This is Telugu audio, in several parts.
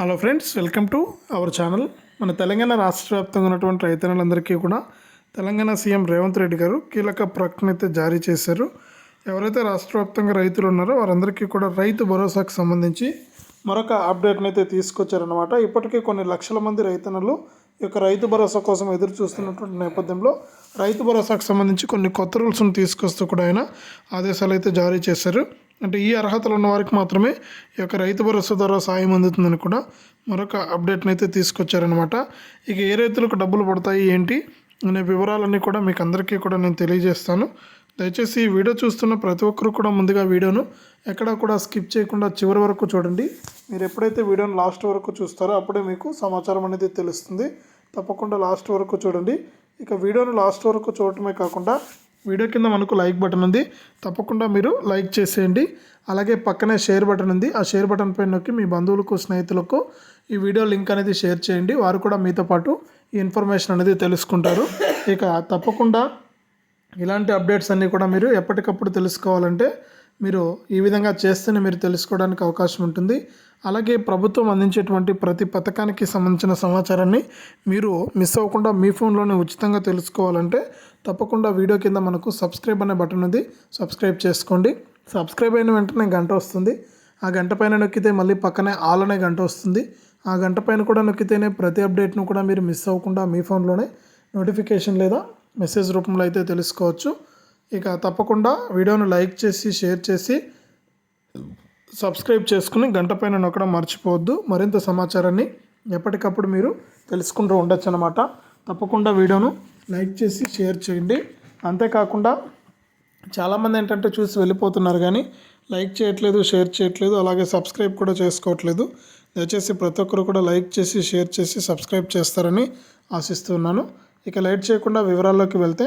Hello friends welcome to our channel మన తెలంగాణ రాష్ట్ర వ్యాప్తంగా ఉన్నటువంటి రైతన్నలందరికీ కూడా తెలంగాణ సీఎం రేవంత్ రెడ్డి గారు కీలక ప్రకటన అయితే జారీ చేశారు. ఎవరైతే రాష్ట్ర వ్యాప్తంగా రైతులు ఉన్నారో వారందరికీ కూడా రైతు భరోసాకు సంబంధించి మరొక అప్డేట్ని అయితే తీసుకొచ్చారనమాట ఇప్పటికే కొన్ని లక్షల మంది రైతన్నలు ఈ యొక్క రైతు భరోసా కోసం ఎదురు చూస్తున్నటువంటి నేపథ్యంలో రైతు భరోసాకు సంబంధించి కొన్ని కొత్త రూల్స్ను తీసుకొస్తూ కూడా ఆయన ఆదేశాలు అయితే జారీ చేశారు. అంటే ఈ అర్హతలు ఉన్న వారికి మాత్రమే ఈ యొక్క రైతు భరోసా ద్వారా సాయం అందుతుందని కూడా మరొక అప్డేట్ని అయితే తీసుకొచ్చారనమాట ఇక ఏ రైతులకు డబ్బులు పడతాయి ఏంటి అనే వివరాలన్నీ కూడా మీకు అందరికీ కూడా నేను తెలియజేస్తాను. దయచేసి ఈ వీడియో చూస్తున్న ప్రతి ఒక్కరు కూడా ముందుగా వీడియోను ఎక్కడా కూడా స్కిప్ చేయకుండా చివరి వరకు చూడండి. మీరు ఎప్పుడైతే వీడియోను లాస్ట్ వరకు చూస్తారో అప్పుడే మీకు సమాచారం అనేది తెలుస్తుంది. తప్పకుండా లాస్ట్ వరకు చూడండి. ఇక వీడియోను లాస్ట్ వరకు చూడటమే కాకుండా వీడియో కింద మనకు లైక్ బటన్ ఉంది. తప్పకుండా మీరు లైక్ చేసేయండి. అలాగే పక్కనే షేర్ బటన్ ఉంది. ఆ షేర్ బటన్ పైన నొక్కి మీ బంధువులకు స్నేహితులకు ఈ వీడియో లింక్ అనేది షేర్ చేయండి. వారు కూడా మీతో పాటు ఈ ఇన్ఫర్మేషన్ అనేది తెలుసుకుంటారు. ఇక తప్పకుండా ఇలాంటి అప్డేట్స్ అన్నీ కూడా మీరు ఎప్పటికప్పుడు తెలుసుకోవాలంటే మీరు ఈ విధంగా చేస్తేనే మీరు తెలుసుకోవడానికి అవకాశం ఉంటుంది. అలాగే ప్రభుత్వం అందించేటువంటి ప్రతి పథకానికి సంబంధించిన సమాచారాన్ని మీరు మిస్ అవ్వకుండా మీ ఫోన్లోనే ఉచితంగా తెలుసుకోవాలంటే తప్పకుండా వీడియో కింద మనకు సబ్స్క్రైబ్ అనే బటన్ ఉంది. సబ్స్క్రైబ్ చేసుకోండి. సబ్స్క్రైబ్ అయిన వెంటనే గంట వస్తుంది. ఆ గంట పైన నొక్కితే మళ్ళీ పక్కనే ఆల్ అనే గంట వస్తుంది. ఆ గంట పైన కూడా నొక్కితేనే ప్రతి అప్డేట్ను కూడా మీరు మిస్ అవ్వకుండా మీ ఫోన్లోనే నోటిఫికేషన్ లేదా మెసేజ్ రూపంలో అయితే తెలుసుకోవచ్చు. ఇక తప్పకుండా వీడియోను లైక్ చేసి షేర్ చేసి సబ్స్క్రైబ్ చేసుకుని గంట పైన నొక్కడం మర్చిపోవద్దు. మరింత సమాచారాన్ని ఎప్పటికప్పుడు మీరు తెలుసుకుంటూ ఉండొచ్చు అనమాట తప్పకుండా వీడియోను లైక్ చేసి షేర్ చేయండి. అంతేకాకుండా చాలామంది ఏంటంటే చూసి వెళ్ళిపోతున్నారు కానీ లైక్ చేయట్లేదు షేర్ చేయట్లేదు అలాగే సబ్స్క్రైబ్ కూడా చేసుకోవట్లేదు. దయచేసి ప్రతి ఒక్కరు కూడా లైక్ చేసి షేర్ చేసి సబ్స్క్రైబ్ చేస్తారని ఆశిస్తున్నాను. ఇక లైట్ చేయకుండా వివరాల్లోకి వెళ్తే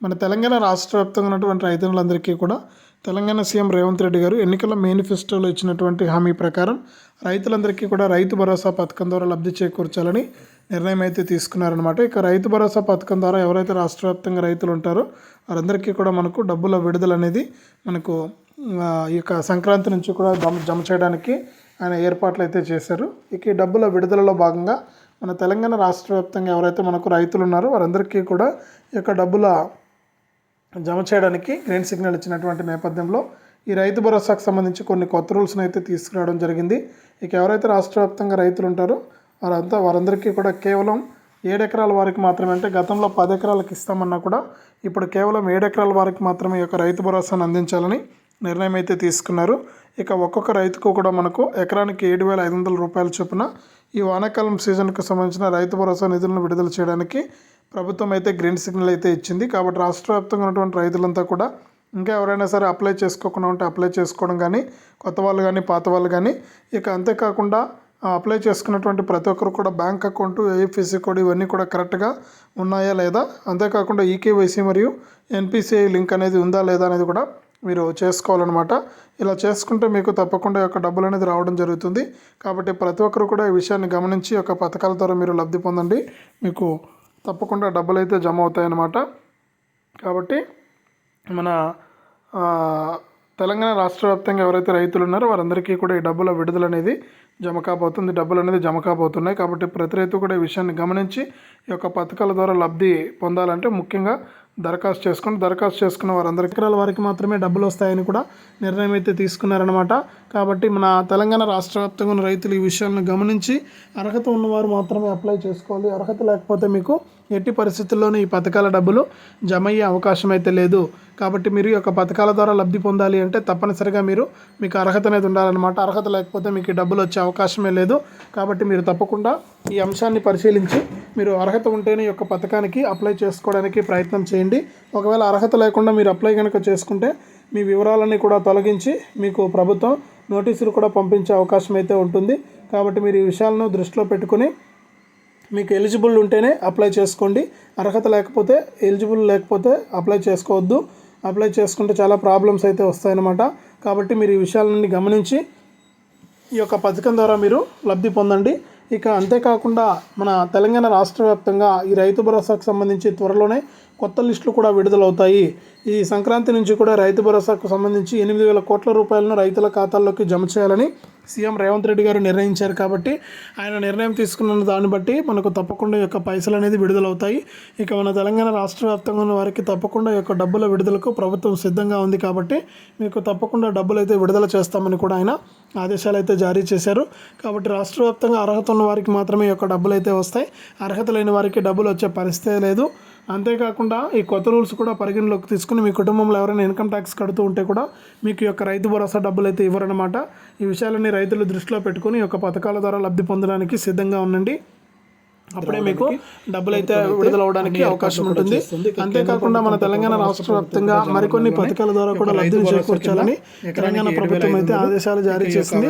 మన తెలంగాణ రాష్ట్ర వ్యాప్తంగా ఉన్నటువంటి రైతులందరికీ కూడా తెలంగాణ సీఎం రేవంత్ రెడ్డి గారు ఎన్నికల మేనిఫెస్టోలో ఇచ్చినటువంటి హామీ ప్రకారం రైతులందరికీ కూడా రైతు భరోసా పథకం ద్వారా లబ్ధి చేకూర్చాలని నిర్ణయం అయితే తీసుకున్నారనమాట ఇక రైతు భరోసా పథకం ద్వారా ఎవరైతే రాష్ట్ర వ్యాప్తంగా రైతులు ఉంటారో వారందరికీ కూడా మనకు డబ్బుల విడుదల అనేది మనకు ఈ యొక్క సంక్రాంతి నుంచి కూడా జమ జమ చేయడానికి ఆయన ఏర్పాట్లు అయితే చేశారు. ఇక ఈ డబ్బుల విడుదలలో భాగంగా మన తెలంగాణ రాష్ట్ర వ్యాప్తంగా ఎవరైతే మనకు రైతులు ఉన్నారో వారందరికీ కూడా ఈ యొక్క డబ్బుల జమ చేయడానికి గ్రీన్ సిగ్నల్ ఇచ్చినటువంటి నేపథ్యంలో ఈ రైతు భరోసాకు సంబంధించి కొన్ని కొత్త రూల్స్ని అయితే తీసుకురావడం జరిగింది. ఇక ఎవరైతే రాష్ట్ర వ్యాప్తంగా రైతులు ఉంటారో వారంతా వారందరికీ కూడా కేవలం ఏడు ఎకరాల వారికి మాత్రమే అంటే గతంలో పది ఎకరాలకు ఇస్తామన్నా కూడా ఇప్పుడు కేవలం ఏడు ఎకరాల వారికి మాత్రమే ఈ యొక్క రైతు భరోసాను అందించాలని నిర్ణయం అయితే తీసుకున్నారు. ఇక ఒక్కొక్క రైతుకు కూడా మనకు ఎకరానికి ఏడు వేల ఐదు వందల రూపాయల చొప్పున ఈ వానాకాలం సీజన్కు సంబంధించిన రైతు భరోసా నిధులను విడుదల చేయడానికి ప్రభుత్వం అయితే గ్రీన్ సిగ్నల్ అయితే ఇచ్చింది. కాబట్టి రాష్ట్ర వ్యాప్తంగా ఉన్నటువంటి రైతులంతా కూడా ఇంకా ఎవరైనా సరే అప్లై చేసుకోకుండా ఉంటే అప్లై చేసుకోవడం కానీ కొత్త వాళ్ళు కానీ పాత వాళ్ళు కానీ ఇక అంతేకాకుండా అప్లై చేసుకున్నటువంటి ప్రతి ఒక్కరు కూడా బ్యాంక్ అకౌంట్ ఏఎఫ్ఎస్సి కోడ్ ఇవన్నీ కూడా కరెక్ట్గా ఉన్నాయా లేదా? అంతేకాకుండా ఈకేవైసీ మరియు ఎన్పిసిఐ లింక్ అనేది ఉందా లేదా అనేది కూడా మీరు చేసుకోవాలన్నమాట. ఇలా చేసుకుంటే మీకు తప్పకుండా యొక్క డబ్బులు అనేది రావడం జరుగుతుంది. కాబట్టి ప్రతి ఒక్కరు కూడా ఈ విషయాన్ని గమనించి ఒక యొక్క పథకాల ద్వారా మీరు లబ్ధి పొందండి. మీకు తప్పకుండా డబ్బులు అయితే జమ అవుతాయన్నమాట. కాబట్టి మన తెలంగాణ రాష్ట్ర వ్యాప్తంగా ఎవరైతే రైతులు ఉన్నారో వారందరికీ కూడా ఈ డబ్బుల విడుదల అనేది జమ కాబోతుంది. డబ్బులు అనేది జమ కాబోతున్నాయి. కాబట్టి ప్రతి రైతు కూడా ఈ విషయాన్ని గమనించి ఈ యొక్క పథకాల ద్వారా లబ్ధి పొందాలంటే ముఖ్యంగా దరఖాస్తు చేసుకుని దరఖాస్తు చేసుకున్న వారందరికీ ఎకరాల వారికి మాత్రమే డబ్బులు వస్తాయని కూడా నిర్ణయం అయితే తీసుకున్నారనమాట కాబట్టి మన తెలంగాణ రాష్ట్ర వ్యాప్తంగా ఉన్న రైతులు ఈ విషయాలను గమనించి అర్హత ఉన్నవారు మాత్రమే అప్లై చేసుకోవాలి. అర్హత లేకపోతే మీకు ఎట్టి పరిస్థితుల్లోనూ ఈ పథకాల డబ్బులు జమ అయ్యే అవకాశం అయితే లేదు. కాబట్టి మీరు ఈ యొక్క పథకాల ద్వారా లబ్ధి పొందాలి అంటే తప్పనిసరిగా మీరు మీకు అర్హత అనేది ఉండాలన్నమాట. అర్హత లేకపోతే మీకు ఈ డబ్బులు వచ్చే అవకాశమే లేదు. కాబట్టి మీరు తప్పకుండా ఈ అంశాన్ని పరిశీలించి మీరు అర్హత ఉంటేనే ఈ యొక్క పథకానికి అప్లై చేసుకోవడానికి ప్రయత్నం చేయండి. ఒకవేళ అర్హత లేకుండా మీరు అప్లై కనుక చేసుకుంటే మీ వివరాలన్నీ కూడా తొలగించి మీకు ప్రభుత్వం నోటీసులు కూడా పంపించే అవకాశం అయితే ఉంటుంది. కాబట్టి మీరు ఈ విషయాలను దృష్టిలో పెట్టుకుని మీకు ఎలిజిబుల్ ఉంటేనే అప్లై చేసుకోండి. అర్హత లేకపోతే ఎలిజిబుల్ లేకపోతే అప్లై చేసుకోవద్దు. అప్లై చేసుకుంటే చాలా ప్రాబ్లమ్స్ అయితే వస్తాయన్నమాట. కాబట్టి మీరు ఈ విషయాలన్నీ గమనించి ఈ యొక్క పథకం ద్వారా మీరు లబ్ధి పొందండి. ఇక అంతేకాకుండా మన తెలంగాణ రాష్ట్ర వ్యాప్తంగా ఈ రైతు భరోసాకు సంబంధించి త్వరలోనే కొత్త లిస్టులు కూడా విడుదలవుతాయి. ఈ సంక్రాంతి నుంచి కూడా రైతు భరోసాకు సంబంధించి ఎనిమిది వేల కోట్ల రూపాయలను రైతుల ఖాతాల్లోకి జమ చేయాలని సీఎం రేవంత్ రెడ్డి గారు నిర్ణయించారు కాబట్టి ఆయన నిర్ణయం తీసుకున్న దాన్ని బట్టి మనకు తప్పకుండా యొక్క పైసలు అనేది విడుదలవుతాయి. ఇక మన తెలంగాణ రాష్ట్ర వ్యాప్తంగా ఉన్న వారికి తప్పకుండా యొక్క డబ్బుల విడుదలకు ప్రభుత్వం సిద్ధంగా ఉంది కాబట్టి మీకు తప్పకుండా డబ్బులు అయితే విడుదల చేస్తామని కూడా ఆయన ఆదేశాలు అయితే జారీ చేశారు. కాబట్టి రాష్ట్ర వ్యాప్తంగా అర్హత ఉన్న వారికి మాత్రమే యొక్క డబ్బులు అయితే వస్తాయి. అర్హత లేని వారికి డబ్బులు వచ్చే పరిస్థితే లేదు. అంతేకాకుండా ఈ కొత్త రూల్స్ కూడా పరిగణలోకి తీసుకుని మీ కుటుంబంలో ఎవరైనా ఇన్కమ్ ట్యాక్స్ కడుతూ ఉంటే కూడా మీకు యొక్క రైతు భరోసా డబ్బులు అయితే ఇవ్వరనమాట ఈ విషయాలన్నీ రైతులు దృష్టిలో పెట్టుకుని ఈ యొక్క పథకాల ద్వారా లబ్ధి పొందడానికి సిద్ధంగా ఉండండి. అప్పుడే మీకు డబ్బులు అయితే విడుదల అవడానికి అవకాశం ఉంటుంది. అంతేకాకుండా మన తెలంగాణ రాష్ట్ర వ్యాప్తంగా మరికొన్ని పథకాల ద్వారా కూడా లబ్ధిని చేకూర్చాలని తెలంగాణ ప్రభుత్వం అయితే ఆదేశాలు జారీ చేసింది.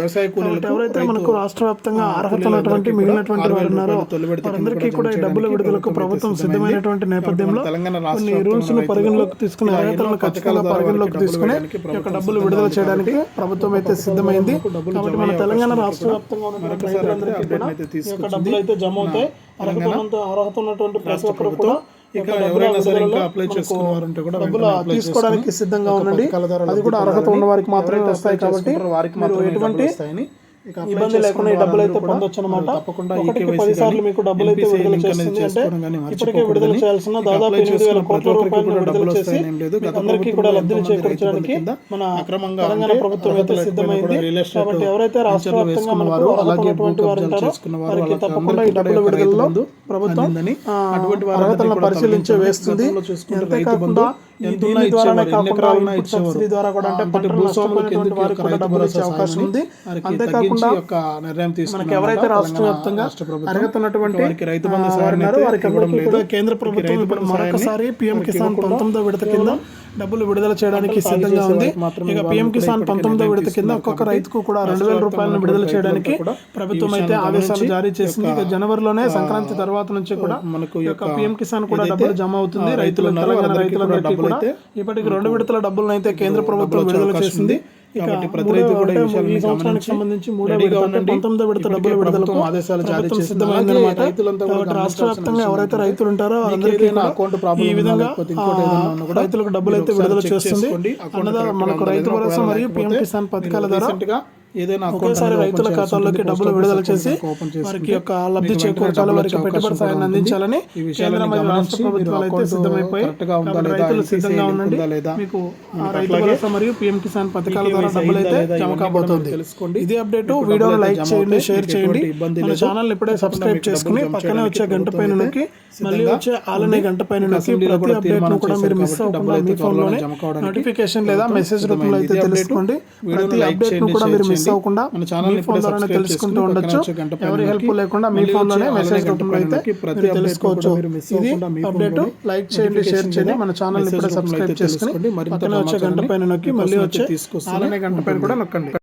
ఎవరైతే మనకు రాష్ట్ర వ్యాప్తంగా అర్హత ఉన్నటువంటి మిగిలినటువంటి వారు ఉన్నారో వారందరికీ కూడా ఈ డబ్బుల విడుదలకు ప్రభుత్వం సిద్ధమైనటువంటి నేపథ్యంలో కొన్ని రూల్స్ను పరిగణలోకి తీసుకుని అర్హతలను ఖచ్చితంగా పరిగణలోకి తీసుకుని ఈ యొక్క డబ్బులు విడుదల చేయడానికి ప్రభుత్వం అయితే సిద్ధమైంది. కాబట్టి మన తెలంగాణ రాష్ట్ర వ్యాప్తంగా రైతులందరికీ కూడా యొక్క డబ్బులు అయితే జమ అవుతాయి అర్హత ఉన్నటువంటి ప్రతి ఒక్కరు కూడా డబ్బులు తీసుకోవడానికి సిద్ధంగా ఉండండి. అది కూడా అర్హత ఉన్న వారికి మాత్రమే వస్తాయి కాబట్టి వారికి ఎటువంటి ఇబ్బంది లేకుండా ఈ డబ్బులు అయితే పొందొచ్చు అనమాట ఒకటికి పది సార్లు మీకు డబ్బులు అయితే విడుదల చేస్తుంది అంటే ఇప్పటికే విడుదల చేయాల్సిన దాదాపు ఎనిమిది వేల కోట్ల రూపాయలు విడుదల చేసి అందరికీ కూడా లబ్ధిని చేకూర్చడానికి మన తెలంగాణ ప్రభుత్వం అయితే సిద్ధమైంది కాబట్టి ఎవరైతే రాష్ట్ర వ్యాప్తంగా మనకు అర్హతమైనటువంటి వారు ఉంటారో వారికి తప్పకుండా ఈ డబ్బుల విడుదలలో ప్రభుత్వం అర్హతలను పరిశీలించే వేస్తుంది. అంతేకాకుండా సబ్సిడీ ద్వారా కూడా అంటే అవకాశం ఉంది. అంతేకాకుండా నిర్ణయం మనకి ఎవరైతే రాష్ట్ర వ్యాప్తంగా అర్హత ఉన్నటువంటి రైతు బంధు ఉన్నారు వారికి కేంద్ర ప్రభుత్వం ఇప్పుడు మరొకసారి పిఎం కిసాన్ పంతొమ్మిదో విడత కింద డబ్బులు విడుదల చేయడానికి సిద్ధంగా ఉంది. ఇక పిఎం కిసాన్ పంతొమ్మిదో విడత కింద ఒక్కొక్క రైతుకు కూడా రెండు వేల రూపాయలను విడుదల చేయడానికి ప్రభుత్వం అయితే ఆదేశాలు జారీ చేసింది. ఇక జనవరిలోనే సంక్రాంతి తర్వాత నుంచి కూడా మనకు యొక్క పిఎం కిసాన్ కూడా డబ్బులు జమ అవుతుంది. రైతులు తెలంగాణ రైతులందరికీ కూడా ఇప్పటికి రెండు విడతల డబ్బులను అయితే కేంద్ర ప్రభుత్వం విడుదల చేసింది. కాబట్టి ప్రతి రైతు కూడా ఈ సంవత్సరానికి సంబంధించి మూడో విడత పంతొమ్మిదో విడత డబ్బుల విడుదలకు ఆదేశాలు జారీ చేసి కాబట్టి రాష్ట్ర వ్యాప్తంగా ఎవరైతే రైతులు ఉంటారో అందరికీ అకౌంట్ ప్రాబ్లం ఈ విధంగా రైతులకు డబ్బులు అయితే విడుదల చేస్తుంది. అన్నదా మనకు రైతు భరోసా మరియు పిఎం కిసాన్ పథకాల ద్వారా ఏదైనా ఒకేసారి రైతుల ఖాతాల్లోకి డబ్బులు విడుదల చేసి వారికి యొక్క లబ్ధి చేకూర్చాలి వారికి పెట్టుబడి సాయాన్ని అందించాలని కేంద్ర రాష్ట్ర ప్రభుత్వాలు అయితే సిద్ధమైపోయి రైతులు సిద్ధంగా ఉండండి. మీకు రైతు భరోసా మరియు పిఎం కిసాన్ పథకాల ద్వారా డబ్బులు అయితే జమ కాబోతోంది. తెలుసుకోండి. ఇదే అప్డేట్ వీడియోను లైక్ చేయండి షేర్ చేయండి. మన ఛానల్ ఇప్పుడే సబ్స్క్రైబ్ చేసుకుని పక్కనే వచ్చే గంట పైన నొక్కి మళ్ళీ వచ్చే ఆలనే గంట పైన నొక్కి ప్రతి అప్డేట్ను కూడా మీరు మిస్ అవ్వకుండా మీ ఫోన్లోనే నోటిఫికేషన్ లేదా మెసేజ్ రూపంలో అయితే తెలుసుకోండి ప్రతి అప్డేట్ను కూడా మీరు మిస్ అవ్వకుండా మీ ఫోన్ ద్వారానే తెలుసుకుంటూ ఉండొచ్చు. ఎవరి హెల్ప్ లేకుండా మీ ఫోన్లోనే మెసేజ్ రూపంలో అయితే మీరు తెలుసుకోవచ్చు. ఇది అప్డేట్ లైక్ చేయండి షేర్ చేయండి. మన ఛానల్ ఇప్పుడే సబ్స్క్రైబ్ చేసుకుని పక్కనే వచ్చే గంట పైన నొక్కి మళ్ళీ వచ్చే ఆలనే గంట పైన కూడా నొక్కండి.